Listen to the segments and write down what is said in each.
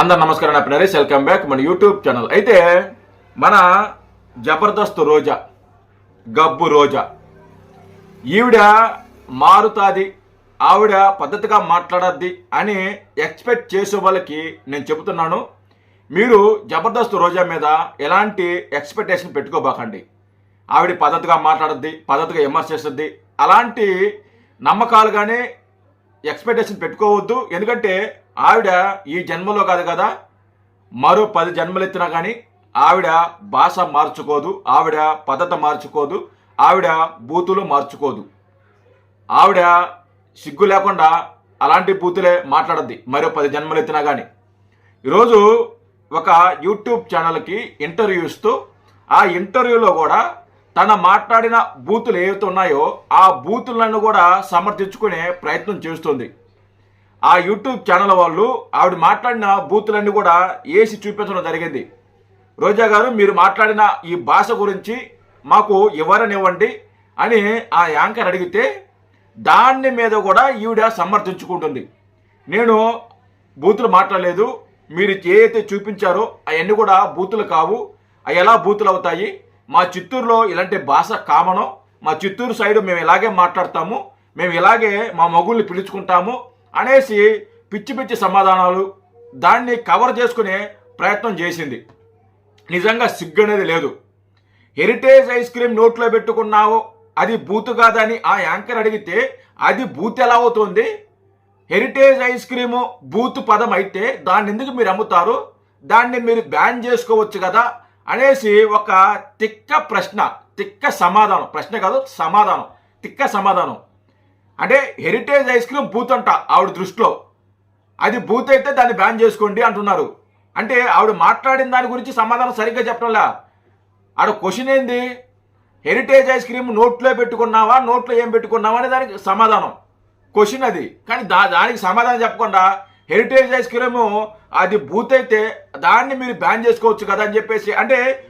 అందరు నమస్కారం నా నరేష్. వెల్కమ్ బ్యాక్ మన యూట్యూబ్ ఛానల్ అయితే మన జబర్దస్త్ రోజా గబ్బు రోజా ఈవిడ మారుతాది ఆవిడ పద్ధతిగా మాట్లాడద్ది అని ఎక్స్పెక్ట్ చేసే వాళ్ళకి నేను చెబుతున్నాను. మీరు జబర్దస్త్ రోజా మీద ఎలాంటి ఎక్స్పెక్టేషన్ పెట్టుకోబాకండి. ఆవిడ పద్ధతిగా మాట్లాడద్ది పద్ధతిగా విమర్శ చేస్తుంది అలాంటి నమ్మకాలు కానీ ఎక్స్పెక్టేషన్ పెట్టుకోవద్దు. ఎందుకంటే ఆవిడ ఈ జన్మలో కాదు కదా మరో పది జన్మలు ఎత్తినా కానీ ఆవిడ భాష మార్చుకోదు ఆవిడ పద్ధతి మార్చుకోదు ఆవిడ బూతులు మార్చుకోదు. ఆవిడ సిగ్గు లేకుండా అలాంటి బూతులే మాట్లాడద్ది మరో పది జన్మలు ఎత్తినా కానీ ఈరోజు ఒక యూట్యూబ్ ఛానల్కి ఇంటర్వ్యూ ఇస్తూ ఆ ఇంటర్వ్యూలో కూడా తన మాట్లాడిన బూతులు ఏవైతే ఉన్నాయో ఆ బూతులను కూడా సమర్థించుకునే ప్రయత్నం చేస్తుంది. ఆ యూట్యూబ్ ఛానల్ వాళ్ళు ఆవిడ మాట్లాడిన బూతులన్నీ కూడా వేసి చూపించడం జరిగింది. రోజా గారు మీరు మాట్లాడిన ఈ భాష గురించి మాకు ఇవ్వరనివ్వండి అని ఆ యాంకర్ అడిగితే దాన్ని మీద కూడా ఈవిడ సమర్థించుకుంటుంది. నేను బూతులు మాట్లాడలేదు మీరు ఏదైతే చూపించారో అవన్నీ కూడా బూతులు కావు. అవి ఎలా బూతులు అవుతాయి? మా చిత్తూరులో ఇలాంటి భాష కామను. మా చిత్తూరు సైడ్ మేము ఇలాగే మాట్లాడతాము. మేము ఇలాగే మా మగుల్ని పిలుచుకుంటాము. అనేసి పిచ్చి పిచ్చి సమాధానాలు దాన్ని కవర్ చేసుకునే ప్రయత్నం చేసింది. నిజంగా సిగ్గు అనేది లేదు. హెరిటేజ్ ఐస్ క్రీమ్ నోట్లో పెట్టుకున్నావు అది బూతు కాదని ఆ యాంకర్ అడిగితే అది బూత్ ఎలా అవుతుంది? హెరిటేజ్ ఐస్ క్రీము బూత్ పదం అయితే దాన్ని ఎందుకు మీరు అమ్ముతారు? దాన్ని మీరు బ్యాన్ చేసుకోవచ్చు కదా? అనేసి ఒక తిక్క ప్రశ్న తిక్క సమాధానం ప్రశ్న కాదు సమాధానం తిక్క సమాధానం. అంటే హెరిటేజ్ ఐస్ క్రీమ్ బూత్ అంట ఆవిడ దృష్టిలో. అది బూత్ అయితే దాన్ని బ్యాన్ చేసుకోండి అంటున్నారు. అంటే ఆవిడ మాట్లాడిన దాని గురించి సమాధానం సరిగ్గా చెప్పడంలా. ఆడ క్వశ్చన్ ఏంది? హెరిటేజ్ ఐస్ క్రీమ్ నోట్లో పెట్టుకున్నావా? నోట్లో ఏం పెట్టుకున్నావా అనే దానికి సమాధానం. క్వశ్చన్ అది. కానీ దా దానికి సమాధానం చెప్పకుండా హెరిటేజ్ ఐస్ క్రీమ్ అది బూత్ అయితే దాన్ని మీరు బ్యాన్ చేసుకోవచ్చు కదా అని చెప్పేసి అంటే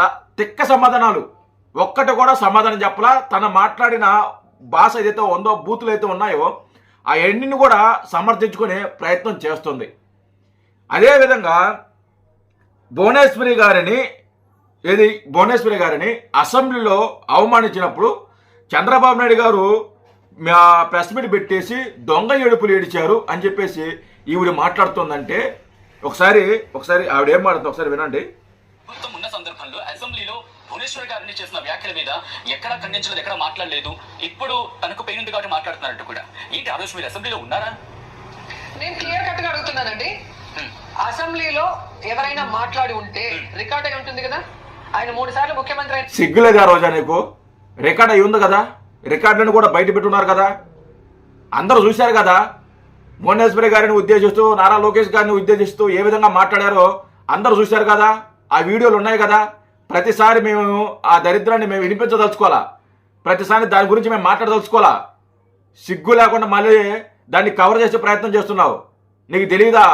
త- తిక్క సమాధానాలు. ఒక్కటి కూడా సమాధానం చెప్పలా. తన మాట్లాడిన భాష ఏదైతే ఉందో బూతులు అయితే ఉన్నాయో ఆ ఎన్నిని కూడా సమర్థించుకునే ప్రయత్నం చేస్తుంది. అదేవిధంగా భువనేశ్వరి గారిని ఏది భువనేశ్వరి గారిని అసెంబ్లీలో అవమానించినప్పుడు చంద్రబాబు నాయుడు గారు మా ప్రెస్ మీట్ పెట్టేసి దొంగ ఏడుపులు ఏడిచారు అని చెప్పేసి ఈవిడ మాట్లాడుతుందంటే ఒకసారి ఒకసారి ఆవిడ ఏం మాట్లాడుతుంది ఒకసారి వినండి. భువనేశ్వర్ గారిని చేసిన వ్యాఖ్యల మీద ఎక్కడ ఖండించలేదు ఎక్కడ మాట్లాడలేదు ఇప్పుడు తనకు పెయిన్ ఉంది కాబట్టి మాట్లాడుతున్నారంట కూడా. ఏంటి ఆ రోజు మీరు అసెంబ్లీలో ఉన్నారా? నేను క్లియర్ కట్గా అడుగుతున్నానండి. అసెంబ్లీలో ఎవరైనా మాట్లాడి ఉంటే రికార్డ్ అయి ఉంటుంది కదా? ఆయన మూడు సార్లు ముఖ్యమంత్రి సిగ్గులేదా రోజా నీకు? రికార్డ్ అయి ఉంది కదా? రికార్డులను కూడా బయట పెట్టున్నారు కదా? అందరూ చూశారు కదా? భువనేశ్వరి గారిని ఉద్దేశిస్తూ నారా లోకేష్ గారిని ఉద్దేశిస్తూ ఏ విధంగా మాట్లాడారో అందరూ చూశారు కదా? ఆ వీడియోలు ఉన్నాయి కదా? ప్రతిసారి మేము ఆ దరిద్రాన్ని మేము వినిపించదలుచుకోవాలా? ప్రతిసారి దాని గురించి మేము మాట్లాడదలుచుకోవాలా? సిగ్గు లేకుండా మళ్ళీ దాన్ని కవర్ చేసే ప్రయత్నం చేస్తున్నావు. నీకు తెలియదా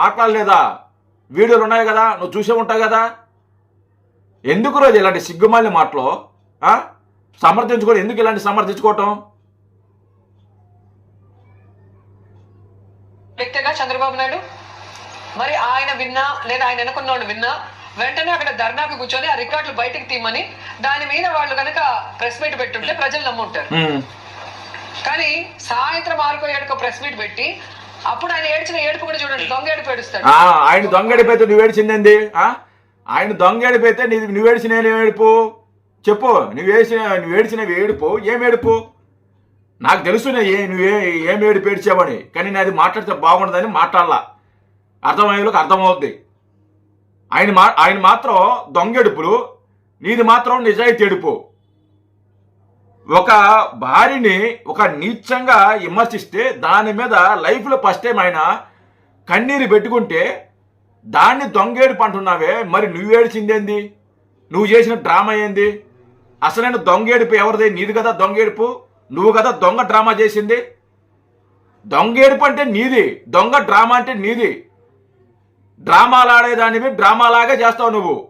మాట్లాడలేదా? వీడియోలు ఉన్నాయి కదా? నువ్వు చూసే ఉంటావు కదా? ఎందుకు రోజు ఇలాంటి సిగ్గుమాలిన మాటలు సమర్థించుకోవడం ఎందుకు ఇలాంటి సమర్థించుకోవటం? వ్యక్తిగా చంద్రబాబు నాయుడు మరి ఆయన విన్నా లేదా ఆయన వెనుకున్నోడు విన్నా వెంటనే అక్కడ ధర్నాకు కూర్చొని ఆ రికార్డులు బయటకు తీయమని దాని మీద వాళ్ళు కనుక ప్రెస్ మీట్ పెట్టుంటే ప్రజలు నమ్ముంటారు. ఉమ్. కానీ సాయంత్రం ఆరుకో ఏడుకో ప్రెస్ మీట్ పెట్టి అప్పుడు ఆయన ఏడ్చిన ఏడుపు కూడా చూడండి దొంగ ఏడుపు ఏడుస్తాడు. ఆయన దొంగడిపోతే నువ్వు ఏడిచిందేంది? ఆ? ఆయన దొంగడిపోతే నీ నువ్వు ఏడిచిన ఏడుపు? చెప్పు నువ్వు వేసిన నువ్వు ఏడిచినవి ఏడుపు ఏం ఏడుపు? నాకు తెలుసు ఏ నువ్వే ఏం ఏడుపు ఏడ్చావని. కానీ నేను అది మాట్లాడితే బాగుండదని మాట్లాడాల. అర్థమయ్యేలోకి అర్థమవుద్ది. ఆయన మా ఆయన మాత్రం దొంగెడుపులు నీది మాత్రం నిజాయితీ ఎడుపు ఒక భార్యని ఒక నీచంగా విమర్శిస్తే దాని మీద లైఫ్లో ఫస్ట్ టైం ఆయన కన్నీరు పెట్టుకుంటే దాన్ని దొంగేడుపు అంటున్నావే మరి నువ్వేడిచిందేంది నువ్వు చేసిన డ్రామా ఏంది? అసలైన దొంగేడుపు ఎవరిది? నీది కదా దొంగేడుపు. నువ్వు కదా దొంగ డ్రామా చేసింది. దొంగేడుపు అంటే నీది దొంగ డ్రామా అంటే నీది. డ్రామాలు ఆడేదానివి డ్రామాలాగా చేస్తావు నువ్వు.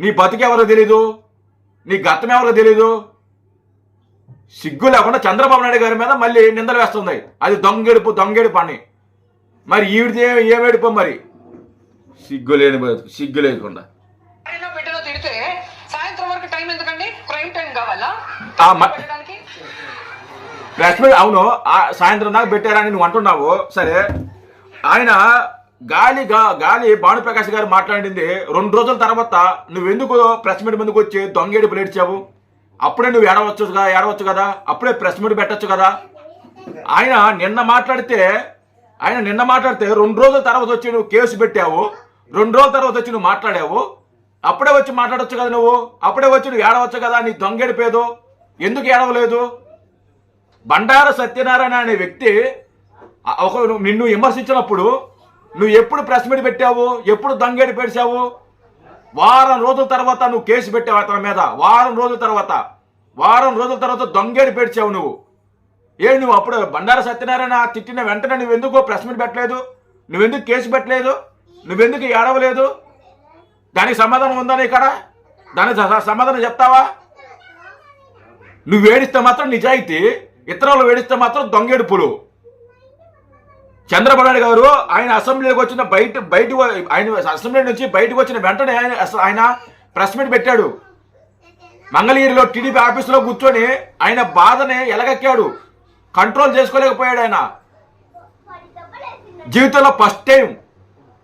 నీ బతుకెవరో తెలీదు నీ గతం ఎవరో తెలీదు. సిగ్గు లేకుండా చంద్రబాబు నాయుడు గారి మీద మళ్ళీ నిందలు వేస్తుంది. అది దొంగెడుపు దొంగెడుపు అని. మరి ఈవిడితే ఏం ఏడుపో మరి? సిగ్గు లేని సిగ్గు లేకుండా. ప్రెస్ మీట్ అవును సాయంత్రం దాకా పెట్టారని నువ్వు అంటున్నావు. సరే ఆయన గాలి భాను గాలి భానుప్రకాష్ గారు మాట్లాడింది రెండు రోజుల తర్వాత నువ్వెందుకు ప్రెస్ మీట్ ముందుకు వచ్చి దొంగేడు పిలిచావు అప్పుడే నువ్వు ఏడవచ్చు కదా ఏడవచ్చు కదా అప్పుడే ప్రెస్ మీట్ పెట్టచ్చు కదా. ఆయన నిన్న మాట్లాడితే ఆయన నిన్న మాట్లాడితే రెండు రోజుల తర్వాత వచ్చి నువ్వు కేసు పెట్టావు రెండు రోజుల తర్వాత వచ్చి నువ్వు మాట్లాడావు. అప్పుడే వచ్చి మాట్లాడొచ్చు కదా నువ్వు? అప్పుడే వచ్చి నువ్వు ఏడవచ్చు కదా నీ దొంగేడిపోయేదు ఎందుకు ఏడవలేదు? బండార సత్యనారాయణ అనే వ్యక్తి ఒక నిన్ను విమర్శించినప్పుడు నువ్వు ఎప్పుడు ప్రెస్ మీట్ పెట్టావు? ఎప్పుడు దంగేడి పెడిచావు వారం రోజుల తర్వాత నువ్వు కేసు పెట్టావు అతని మీద. వారం రోజుల తర్వాత. వారం రోజుల తర్వాత దొంగేడి పెడిచావు నువ్వు. ఏ నువ్వు అప్పుడు బండార సత్యనారాయణ తిట్టిన వెంటనే నువ్వెందుకు ప్రెస్ మీట్ పెట్టలేదు? నువ్వెందుకు కేసు పెట్టలేదు? నువ్వెందుకు ఏడవలేదు? దానికి సమాధానం ఉందని ఇక్కడ దానికి సమాధానం చెప్తావా? నువ్వు ఏడిస్తే మాత్రం నిజాయితీ ఇతరులు వేడిస్తే మాత్రం దొంగేడుపులు. చంద్రబాబు నాయుడు గారు ఆయన అసెంబ్లీకి వచ్చిన బయట బయట ఆయన అసెంబ్లీ నుంచి బయటకు వచ్చిన వెంటనే ఆయన ఆయన ప్రెస్ మీట్ పెట్టాడు. మంగళగిరిలో టీడీపీ ఆఫీసులో కూర్చొని ఆయన బాధని ఎలగక్కాడు. కంట్రోల్ చేసుకోలేకపోయాడు ఆయన. జీవితంలో ఫస్ట్ టైం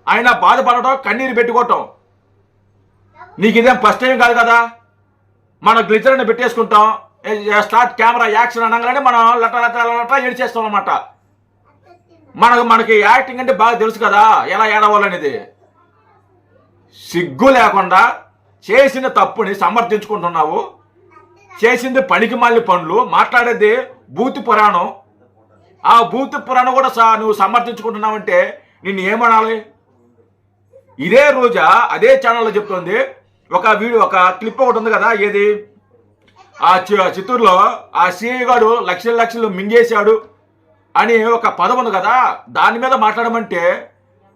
ఆయన బాధపడటం కన్నీరు పెట్టుకోవటం. నీకు ఇదేం ఫస్ట్ టైం కాదు కదా? మనం గ్లిజర్ని పెట్టేసుకుంటాం. స్టార్ట్ కెమెరా యాక్షన్ అనగానే మనం లట లట లట ఏడిచేస్తాం అనమాట మనకు మనకి యాక్టింగ్ అంటే బాగా తెలుసు కదా ఎలా ఏడవాలనేది. సిగ్గు లేకుండా చేసిన తప్పుని సమర్థించుకుంటున్నావు. చేసింది పనికి మళ్ళీ పనులు మాట్లాడేది బూతి పురాణం. ఆ బూతి పురాణం కూడా సా నువ్వు సమర్థించుకుంటున్నావంటే నిన్ను ఏమనాలి? ఇదే రోజా అదే ఛానల్లో చెప్తుంది. ఒక వీడియో ఒక క్లిప్ ఒకటి ఉంది కదా ఏది? ఆ చి- చిత్తూరులో ఆ సిఐ గారు లక్షల లక్షలు మింగేశాడు. అని ఒక పదం ఉంది కదా దాని మీద మాట్లాడమంటే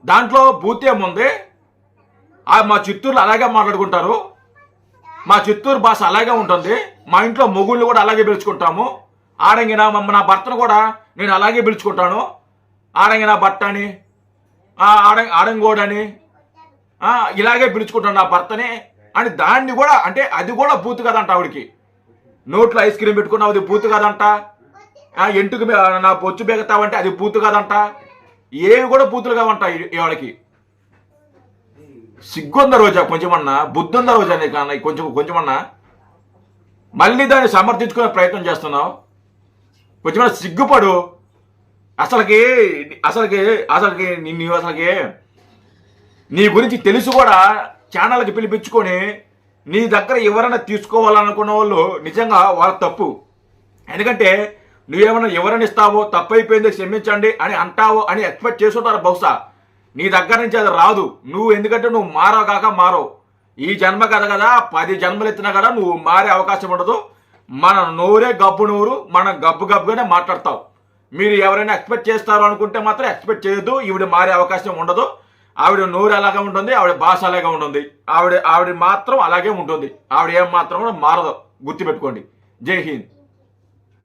దాంట్లో బూత్ ఏముంది? ఆ మా చిత్తూరులో అలాగే మాట్లాడుకుంటారు. మా చిత్తూరు భాష అలాగే ఉంటుంది. మా ఇంట్లో మొగుళ్ళు కూడా అలాగే పిలుచుకుంటాము. ఆడంగిన మమ్మ నా భర్తను కూడా నేను అలాగే పిలుచుకుంటాను. ఆడంగిన భర్త అని ఆడ ఆడంగోడని ఇలాగే పిలుచుకుంటాను నా భర్తని అని దాన్ని కూడా అంటే అది కూడా బూత్ కదంట ఆవిడికి. నోట్లో ఐస్ క్రీమ్ పెట్టుకున్నావు అది బూత్ కదంట. ఆ, ఎంటుకు నా బొచ్చు బెగతావంటే అది పూర్తి కాదంట. ఏవి కూడా బూతులు కావంట వాళ్ళకి సిగ్గుంద రోజా? కొంచెమన్నా? బుద్ధుంద రోజా నీకు? అన్న కొంచెం కొంచెమన్నా? మళ్ళీ దాన్ని సమర్థించుకునే ప్రయత్నం చేస్తున్నావు. కొంచెమన్నా సిగ్గుపడు. అసలుకి అసలుకి అసలుకి నిన్ను అసలుకి నీ గురించి తెలుసు కూడా ఛానల్కి పిలిపించుకొని నీ దగ్గర ఎవరైనా తీసుకోవాలనుకున్న వాళ్ళు నిజంగా వాళ్ళ తప్పు. ఎందుకంటే నువ్వేమన్నా ఎవరిని ఇస్తావో తప్పైపోయింది క్షమించండి అని అంటావో అని ఎక్స్పెక్ట్ చేసుకుంటారు బహుశా. నీ దగ్గర నుంచి అది రాదు. నువ్వు ఎందుకంటే నువ్వు మారవు కాక మారవు. ఈ జన్మ కదా కదా పది జన్మలు ఎత్తినా కదా నువ్వు మారే అవకాశం ఉండదు. మన నోరే గబ్బు నోరు మనం గబ్బు గబ్బుగానే మాట్లాడతావు. మీరు ఎవరైనా ఎక్స్పెక్ట్ చేస్తారు అనుకుంటే మాత్రం ఎక్స్పెక్ట్ చేయొద్దు. ఈవిడ మారే అవకాశం ఉండదు. ఆవిడ నోరు అలాగే ఉంటుంది ఆవిడ భాష అలాగే ఉంటుంది. ఆవిడ ఆవిడ మాత్రం అలాగే ఉంటుంది. ఆవిడ ఏం మాత్రం కూడా మారదు. గుర్తుపెట్టుకోండి. జై హింద్.